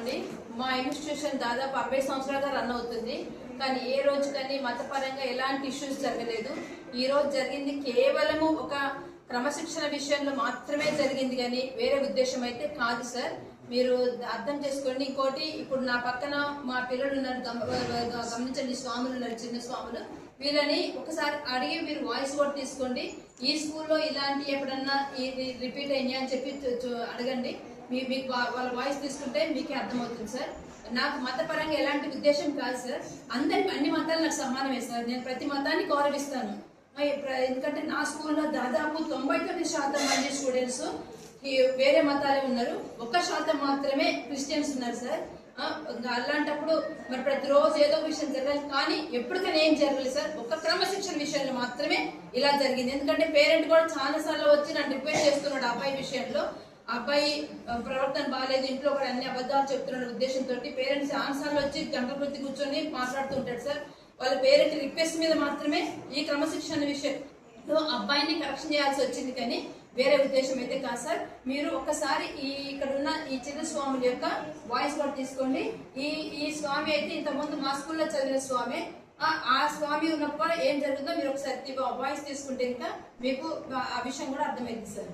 అండి మా ఇన్స్టిట్యూషన్ దాదాపు అరవై సంవత్సరాలుగా రన్ అవుతుంది. కానీ ఏ రోజు కానీ మతపరంగా ఎలాంటి ఇష్యూస్ జరగలేదు. ఈ రోజు జరిగింది కేవలము ఒక క్రమశిక్షణ విషయంలో మాత్రమే జరిగింది కానీ వేరే ఉద్దేశం అయితే కాదు సార్. మీరు అర్థం చేసుకోండి. ఇంకోటి ఇప్పుడు నా పక్కన మా పిల్లలు ఉన్నారు. గమనించండి. స్వాములు ఉన్నారు చిన్న స్వాములు. వీళ్ళని ఒకసారి అడిగి మీరు వాయిస్ కూడా తీసుకోండి. ఈ స్కూల్లో ఇలాంటి ఎప్పుడన్నా ఇది రిపీట్ అయినాయి అని చెప్పి అడగండి. మీ మీకు వాళ్ళ వాయిస్ తీసుకుంటే మీకే అర్థమవుతుంది సార్ నాకు మతపరంగా ఎలాంటి ఉద్దేశం కాదు సార్ అందరికి అన్ని మతాలు నాకు సమానమే సార్ నేను ప్రతి మతాన్ని గౌరవిస్తాను. ఎందుకంటే నా స్కూల్లో దాదాపు తొంభై తొమ్మిది శాతం మంది స్టూడెంట్స్ ఈ వేరే మతాలే ఉన్నారు. ఒక్క శాతం మాత్రమే క్రిస్టియన్స్ ఉన్నారు సార్ ఇంకా అలాంటప్పుడు మరి ప్రతిరోజు ఏదో ఒక విషయం జరగాలి. కానీ ఎప్పటికైనా ఏం జరగలేదు సార్ ఒక క్రమశిక్షణ విషయంలో మాత్రమే ఇలా జరిగింది. ఎందుకంటే పేరెంట్ కూడా చాలా సార్లు వచ్చి నన్ను రిక్వెస్ట్ చేస్తున్నాడు అబ్బాయి విషయంలో. అబ్బాయి ప్రవర్తన బాగాలేదు ఇంట్లో కూడా అన్ని అబద్ధాలు చెప్తున్న ఉద్దేశంతో పేరెంట్స్ ఆన్సార్లు వచ్చి గంట కొద్ది కూర్చొని మాట్లాడుతూ ఉంటాడు సార్. వాళ్ళ పేరెంట్ రిక్వెస్ట్ మీద మాత్రమే ఈ క్రమశిక్షణ విషయంలో అబ్బాయిని కరెక్షన్ చేయాల్సి వచ్చింది కానీ వేరే ఉద్దేశం అయితే కాదు సార్. మీరు ఒక్కసారి ఈ ఇక్కడ ఉన్న ఈ చిన్న స్వాముల యొక్క వాయిస్ కూడా తీసుకోండి. ఈ ఈ స్వామి అయితే ఇంతకుముందు మా స్కూల్లో చదివిన స్వామి. ఆ స్వామి ఉన్నప్పుడు ఏం జరుగుతుందో మీరు ఒకసారి వాయిస్ తీసుకుంటే ఇంకా మీకు ఆ విషయం కూడా అర్థమైంది సార్.